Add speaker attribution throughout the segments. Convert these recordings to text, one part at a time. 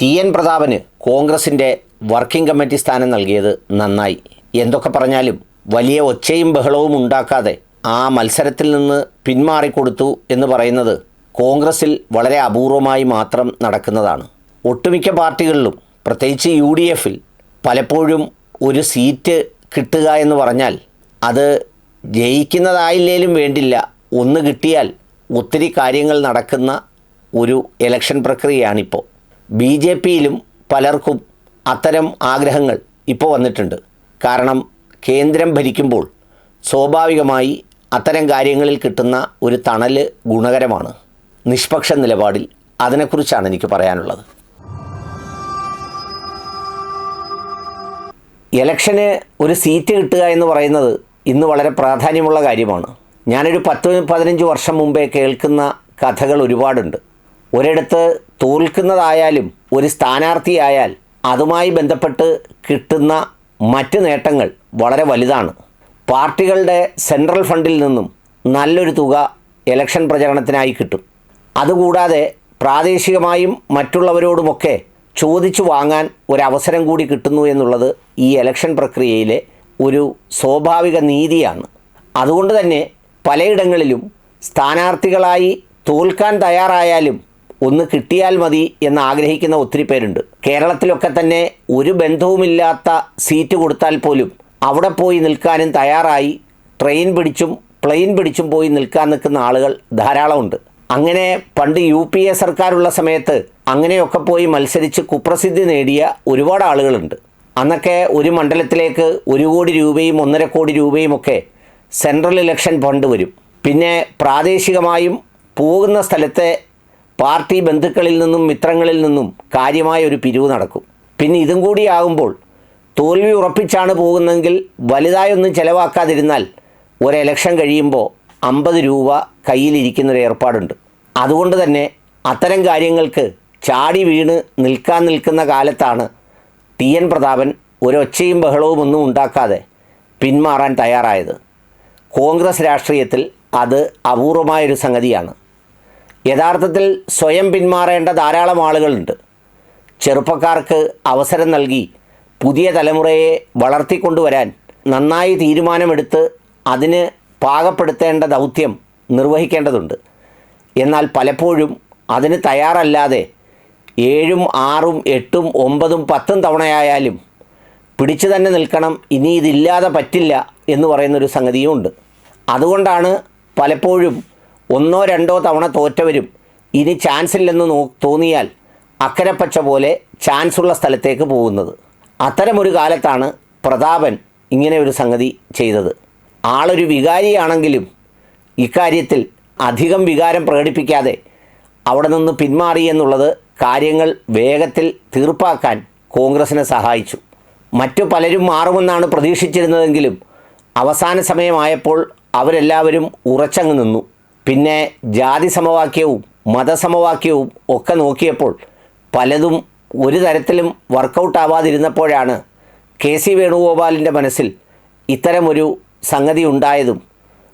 Speaker 1: T N Prathapan കോൺഗ്രസിന്റെ working committee സ്ഥാനം നൽകിയത് നന്നായി. എന്തൊക്കെ പറഞ്ഞാലും വലിയ ഒച്ചയും ബഹളവും ഉണ്ടാക്കാതെ ആ മത്സരത്തിൽ നിന്ന് പിന്മാറിക്കൊടുത്തു എന്ന് പറയുന്നത് കോൺഗ്രസിൽ വളരെ അപൂർവമായി മാത്രം നടക്കുന്നതാണ്. ഒട്ടുമിക്ക പാർട്ടികളിലും പ്രത്യേകിച്ച് യു ഡി എഫിൽ പലപ്പോഴും ഒരു സീറ്റ് കിട്ടുക എന്ന് പറഞ്ഞാൽ അത് ജയിക്കുന്നതായില്ലേലും വേണ്ടില്ല. ഒന്ന് കിട്ടിയാൽ ഒത്തിരി കാര്യങ്ങൾ നടക്കുന്ന ഒരു ഇലക്ഷൻ പ്രക്രിയയാണിപ്പോൾ ബി ജെ പിയിലും പലർക്കും അത്തരം ആഗ്രഹങ്ങൾ ഇപ്പോൾ വന്നിട്ടുണ്ട്. കാരണം കേന്ദ്രം ഭരിക്കുമ്പോൾ സ്വാഭാവികമായി അത്തരം കാര്യങ്ങളിൽ കിട്ടുന്ന ഒരു തണൽ ഗുണകരമാണ്. നിഷ്പക്ഷ നിലപാടിൽ അതിനെക്കുറിച്ചാണ് എനിക്ക് പറയാനുള്ളത്. ഇലക്ഷന് ഒരു സീറ്റ് കിട്ടുക എന്ന് പറയുന്നത് ഇന്ന് വളരെ പ്രാധാന്യമുള്ള കാര്യമാണ്. ഞാനൊരു പത്ത് പതിനഞ്ച് വർഷം മുമ്പേ കേൾക്കുന്ന കഥകൾ ഒരുപാടുണ്ട്. ഒരിടത്ത് തോൽക്കുന്നതായാലും ഒരു സ്ഥാനാർത്ഥിയായാൽ അതുമായി ബന്ധപ്പെട്ട് കിട്ടുന്ന മറ്റ് നേട്ടങ്ങൾ വളരെ വലുതാണ്. പാർട്ടികളുടെ സെൻട്രൽ ഫണ്ടിൽ നിന്നും നല്ലൊരു തുക ഇലക്ഷൻ പ്രചരണത്തിനായി കിട്ടും. അതുകൂടാതെ പ്രാദേശികമായും മറ്റുള്ളവരോടുമൊക്കെ ചോദിച്ചു വാങ്ങാൻ ഒരവസരം കൂടി കിട്ടുന്നു എന്നുള്ളത് ഈ ഇലക്ഷൻ പ്രക്രിയയിലെ ഒരു സ്വാഭാവിക നീതിയാണ്. അതുകൊണ്ട് തന്നെ പലയിടങ്ങളിലും സ്ഥാനാർത്ഥികളായി തോൽക്കാൻ തയ്യാറായാലും ഒന്ന് കിട്ടിയാൽ മതി എന്ന് ആഗ്രഹിക്കുന്ന ഒത്തിരി പേരുണ്ട്. കേരളത്തിലൊക്കെ തന്നെ ഒരു ബന്ധവുമില്ലാത്ത സീറ്റ് കൊടുത്താൽ പോലും അവിടെ പോയി നിൽക്കാനും തയ്യാറായി ട്രെയിൻ പിടിച്ചും പ്ലെയിൻ പിടിച്ചും പോയി നിൽക്കാൻ നിൽക്കുന്ന ആളുകൾ ധാരാളമുണ്ട്. അങ്ങനെ പണ്ട് യു പി എ സർക്കാരുള്ള സമയത്ത് അങ്ങനെയൊക്കെ പോയി മത്സരിച്ച് കുപ്രസിദ്ധി നേടിയ ഒരുപാട് ആളുകളുണ്ട്. അന്നൊക്കെ ഒരു മണ്ഡലത്തിലേക്ക് ഒരു കോടി രൂപയും ഒന്നര കോടി രൂപയും ഒക്കെ സെൻട്രൽ ഇലക്ഷൻ ഫണ്ട് വരും. പിന്നെ പ്രാദേശികമായും പോകുന്ന സ്ഥലത്തെ പാർട്ടി ബന്ധുക്കളിൽ നിന്നും മിത്രങ്ങളിൽ നിന്നും കാര്യമായ ഒരു പിരിവ് നടക്കും. പിന്നെ ഇതും കൂടി ആകുമ്പോൾ തോൽവി ഉറപ്പിച്ചാണ് പോകുന്നതെങ്കിൽ വലുതായൊന്നും ചിലവാക്കാതിരുന്നാൽ ഒരു എലക്ഷൻ കഴിയുമ്പോൾ അമ്പത് രൂപ കയ്യിലിരിക്കുന്നൊരു ഏർപ്പാടുണ്ട്. അതുകൊണ്ട് തന്നെ അത്തരം കാര്യങ്ങൾക്ക് ചാടി വീണ് നിൽക്കാൻ നിൽക്കുന്ന കാലത്താണ് ടി എൻ പ്രതാപൻ ഒരൊച്ചയും ബഹളവും ഒന്നും ഉണ്ടാക്കാതെ പിന്മാറാൻ തയ്യാറായത്. കോൺഗ്രസ് രാഷ്ട്രീയത്തിൽ അത് അപൂർവമായൊരു സംഗതിയാണ്. യഥാർത്ഥത്തിൽ സ്വയം പിന്മാറേണ്ട ധാരാളം ആളുകളുണ്ട്. ചെറുപ്പക്കാർക്ക് അവസരം നൽകി പുതിയ തലമുറയെ വളർത്തിക്കൊണ്ടുവരാൻ നന്നായി തീരുമാനമെടുത്ത് അതിന് പാകപ്പെടുത്തേണ്ട ദൗത്യം നിർവഹിക്കേണ്ടതുണ്ട്. എന്നാൽ പലപ്പോഴും അതിന് തയ്യാറല്ലാതെ ഏഴും ആറും എട്ടും ഒമ്പതും പത്തും തവണയായാലും പിടിച്ചു തന്നെ നിൽക്കണം ഇനി ഇതില്ലാതെ പറ്റില്ല എന്ന് പറയുന്നൊരു സംഗതിയും ഉണ്ട് അതുകൊണ്ടാണ് പലപ്പോഴും ഒന്നോ രണ്ടോ തവണ തോറ്റവരും ഇനി ചാൻസ് ഇല്ലെന്ന് നോ തോന്നിയാൽ അക്കരപ്പച്ച പോലെ ചാൻസ് ഉള്ള സ്ഥലത്തേക്ക് പോകുന്നത്. അത്തരമൊരു കാലത്താണ് പ്രതാപൻ ഇങ്ങനെ ഒരു സംഗതി ചെയ്തത്. ആളൊരു വികാരിയാണെങ്കിലും ഇക്കാര്യത്തിൽ അധികം വികാരം പ്രകടിപ്പിക്കാതെ അവിടെ നിന്ന് പിന്മാറി എന്നുള്ളത് കാര്യങ്ങൾ വേഗത്തിൽ തീർപ്പാക്കാൻ കോൺഗ്രസിനെ സഹായിച്ചു. മറ്റു പലരും മാറുമെന്നാണ് പ്രതീക്ഷിച്ചിരുന്നതെങ്കിലും അവസാന സമയമായപ്പോൾ അവരെല്ലാവരും ഉറച്ചങ്ങ് നിന്നു. പിന്നെ ജാതി സമവാക്യവും മതസമവാക്യവും ഒക്കെ നോക്കിയപ്പോൾ പലതും ഒരു തരത്തിലും വർക്കൗട്ട് ആവാതിരുന്നപ്പോഴാണ് കെ സി വേണുഗോപാലിന്റെ മനസ്സിൽ ഇത്തരമൊരു സംഗതി ഉണ്ടായതും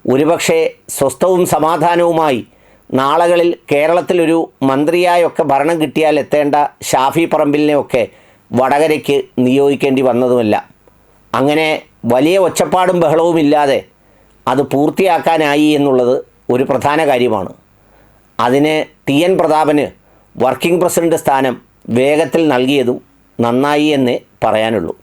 Speaker 1: ഒരുപക്ഷെ സ്വസ്ഥവും സമാധാനവുമായി നാളുകളിൽ കേരളത്തിലൊരു മന്ത്രിയായൊക്കെ ഭരണം കിട്ടിയാൽ എത്തേണ്ട ഷാഫി പറമ്പിലിനെയൊക്കെ വടകരയ്ക്ക് നിയോഗിക്കേണ്ടി വന്നതുമല്ല. അങ്ങനെ വലിയ ഒച്ചപ്പാടും ബഹളവും ഇല്ലാതെ അത് പൂർത്തിയാക്കാനായി എന്നുള്ളത് ഒരു പ്രധാന കാര്യമാണ്. അതിന് ടി എൻ പ്രതാപന് വർക്കിംഗ് പ്രസിഡന്റ് സ്ഥാനം വേഗത്തിൽ നൽകിയതും നന്നായി എന്നേ പറയാനുള്ളൂ.